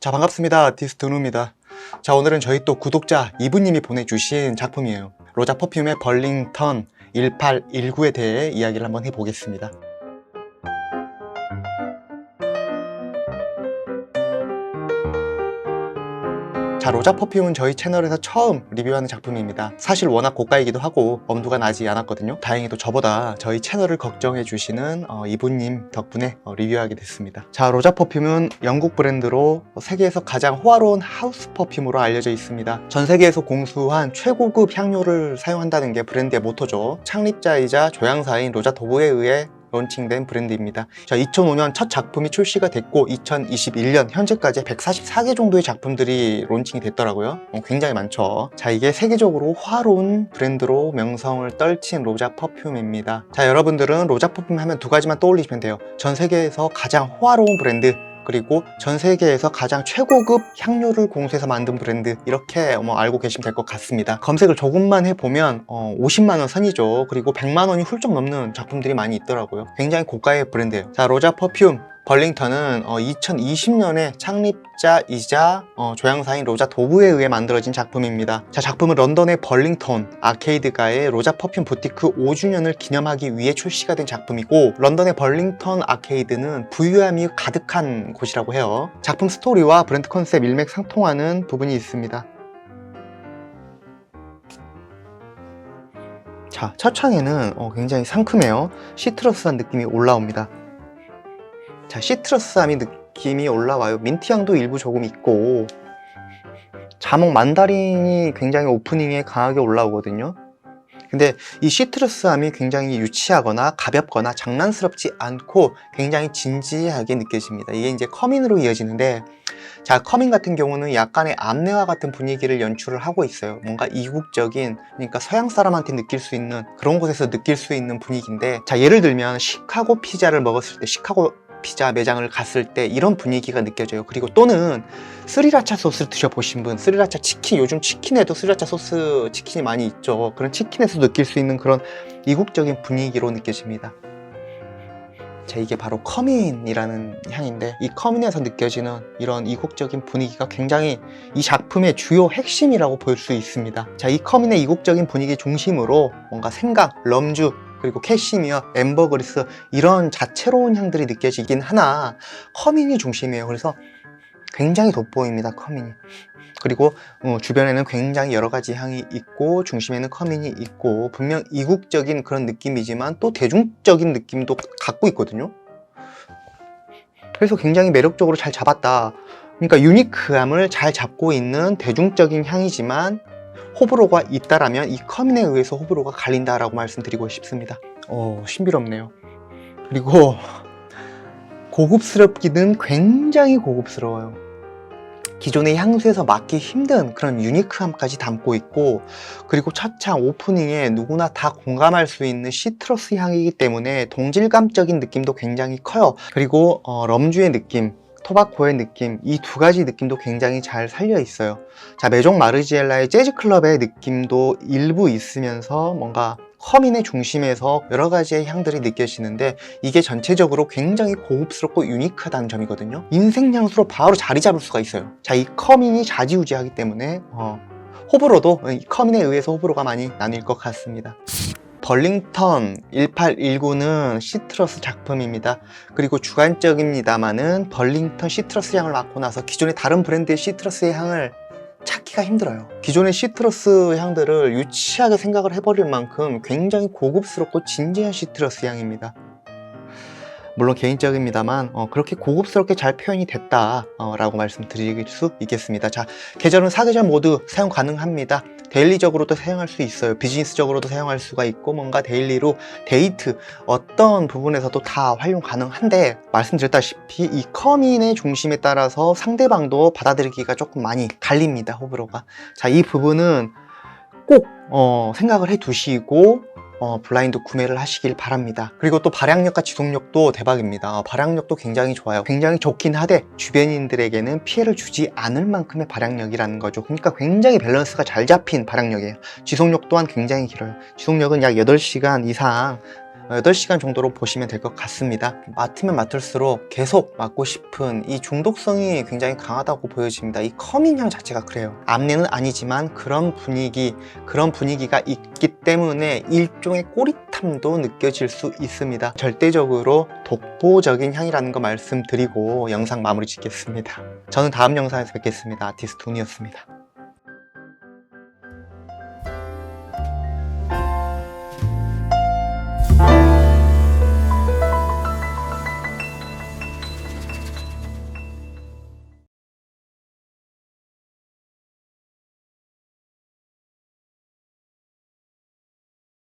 자 반갑습니다. 디스트누입니다. 자 오늘은 저희 또 구독자 이브님이 보내주신 작품이에요. 로자 퍼퓸의 벌링턴 1819에 대해 이야기를 한번 해보겠습니다 자 로자 퍼퓸은 저희 채널에서 처음 리뷰하는 작품입니다. 사실 워낙 고가이기도 하고 엄두가 나지 않았거든요. 다행히도 저보다 저희 채널을 걱정해 주시는 어, 이분님 덕분에 어, 리뷰하게 됐습니다. 자 로자 퍼퓸은 영국 브랜드로 세계에서 가장 호화로운 하우스 퍼퓸으로 알려져 있습니다. 전 세계에서 공수한 최고급 향료를 사용한다는 게 브랜드의 모토죠. 창립자이자 조향사인 로자 도브에 의해 론칭된 브랜드입니다. 자, 2005년 첫 작품이 출시가 됐고 2021년 현재까지 144개 정도의 작품들이 론칭이 됐더라고요. 어, 굉장히 많죠. 자, 이게 세계적으로 화로운 브랜드로 명성을 떨친 로자 퍼퓸입니다. 자, 여러분들은 로자 퍼퓸 하면 두 가지만 떠올리시면 돼요. 전 세계에서 가장 호화로운 브랜드 그리고 전 세계에서 가장 최고급 향료를 공수해서 만든 브랜드 이렇게 뭐 알고 계시면 될 것 같습니다. 검색을 조금만 해보면 어, 50만 원 선이죠. 그리고 100만 원이 훌쩍 넘는 작품들이 많이 있더라고요. 굉장히 고가의 브랜드예요. 자 로자 퍼퓸 벌링턴은 2020년에 창립자이자 어, 조향사인 로자 도브에 의해 만들어진 작품입니다. 자, 작품은 런던의 벌링턴 아케이드가의 로자 퍼퓸 부티크 5주년을 기념하기 위해 출시가 된 작품이고 런던의 벌링턴 아케이드는 부유함이 가득한 곳이라고 해요. 작품 스토리와 브랜드 컨셉 일맥상통하는 부분이 있습니다. 자, 첫 창에는 어, 굉장히 상큼해요. 시트러스한 느낌이 올라옵니다. 자, 시트러스함이 느낌이 올라와요. 민트향도 일부 조금 있고 자몽 만다린이 굉장히 오프닝에 강하게 올라오거든요. 근데 이 시트러스함이 굉장히 유치하거나 가볍거나 장난스럽지 않고 굉장히 진지하게 느껴집니다. 이게 이제 커민으로 이어지는데 자, 커민 같은 경우는 약간의 암내와 같은 분위기를 연출을 하고 있어요. 뭔가 이국적인, 그러니까 서양 사람한테 느낄 수 있는 그런 곳에서 느낄 수 있는 분위기인데 자, 예를 들면 시카고 피자를 먹었을 때 시카고 피자 매장을 갔을 때 이런 분위기가 느껴져요. 그리고 또는 스리라차 소스를 드셔보신 분, 스리라차 치킨, 요즘 치킨에도 스리라차 소스 치킨이 많이 있죠. 그런 치킨에서 느낄 수 있는 그런 이국적인 분위기로 느껴집니다. 자, 이게 바로 커민이라는 향인데 이 커민에서 느껴지는 이런 이국적인 분위기가 굉장히 이 작품의 주요 핵심이라고 볼 수 있습니다. 자, 이 커민의 이국적인 분위기 중심으로 뭔가 생강, 럼주, 그리고 캐시미어, 엠버그리스 이런 자체로운 향들이 느껴지긴 하나 커민이 중심이에요. 그래서 굉장히 돋보입니다. 커민이. 그리고 어, 주변에는 굉장히 여러 가지 향이 있고 중심에는 커민이 있고 분명 이국적인 그런 느낌이지만 또 대중적인 느낌도 갖고 있거든요. 그래서 굉장히 매력적으로 잘 잡았다. 그러니까 유니크함을 잘 잡고 있는 대중적인 향이지만 호불호가 있다라면 이 커민에 의해서 호불호가 갈린다라고 말씀드리고 싶습니다. 어, 신비롭네요. 그리고 고급스럽기는 굉장히 고급스러워요. 기존의 향수에서 맡기 힘든 그런 유니크함까지 담고 있고 그리고 첫창 오프닝에 누구나 다 공감할 수 있는 시트러스 향이기 때문에 동질감적인 느낌도 굉장히 커요. 그리고 어, 럼주의 느낌 토바코의 느낌 이 두 가지 느낌도 굉장히 잘 살려 있어요. 자 메종 마르지엘라의 재즈 클럽의 느낌도 일부 있으면서 뭔가 커민의 중심에서 여러 가지의 향들이 느껴지는데 이게 전체적으로 굉장히 고급스럽고 유니크하다는 점이거든요. 인생 향수로 바로 자리 잡을 수가 있어요. 자 이 커민이 좌지우지하기 때문에 어, 호불호도 이 커민에 의해서 호불호가 많이 나뉠 것 같습니다 벌링턴 1819는 시트러스 작품입니다. 그리고 주관적입니다만은 벌링턴 시트러스 향을 맡고 나서 기존의 다른 브랜드의 시트러스의 향을 찾기가 힘들어요. 기존의 시트러스 향들을 유치하게 생각을 해버릴 만큼 굉장히 고급스럽고 진지한 시트러스 향입니다. 물론 개인적입니다만 어, 그렇게 고급스럽게 잘 표현이 됐다라고 말씀드릴 수 있겠습니다. 자, 계절은 사계절 모두 사용 가능합니다. 데일리적으로도 사용할 수 있어요. 비즈니스적으로도 사용할 수가 있고 뭔가 데일리로 데이트 어떤 부분에서도 다 활용 가능한데 말씀드렸다시피 이 커민의 중심에 따라서 상대방도 받아들이기가 조금 많이 갈립니다. 호불호가. 자, 이 부분은 꼭 어, 생각을 해 두시고 어, 블라인드 구매를 하시길 바랍니다. 그리고 또 발향력과 지속력도 대박입니다. 어, 발향력도 굉장히 좋아요. 굉장히 좋긴 하되 주변인들에게는 피해를 주지 않을 만큼의 발향력이라는 거죠. 그러니까 굉장히 밸런스가 잘 잡힌 발향력이에요. 지속력 또한 굉장히 길어요. 지속력은 약 8시간 이상 8시간 정도로 보시면 될 것 같습니다. 맡으면 맡을수록 계속 맡고 싶은 이 중독성이 굉장히 강하다고 보여집니다. 이 커밍향 자체가 그래요. 암내는 아니지만 그런 분위기, 그런 분위기가 있기 때문에 일종의 꼬릿함도 느껴질 수 있습니다. 절대적으로 독보적인 향이라는 거 말씀드리고 영상 마무리 짓겠습니다. 저는 다음 영상에서 뵙겠습니다. 아티스트 돈이었습니다.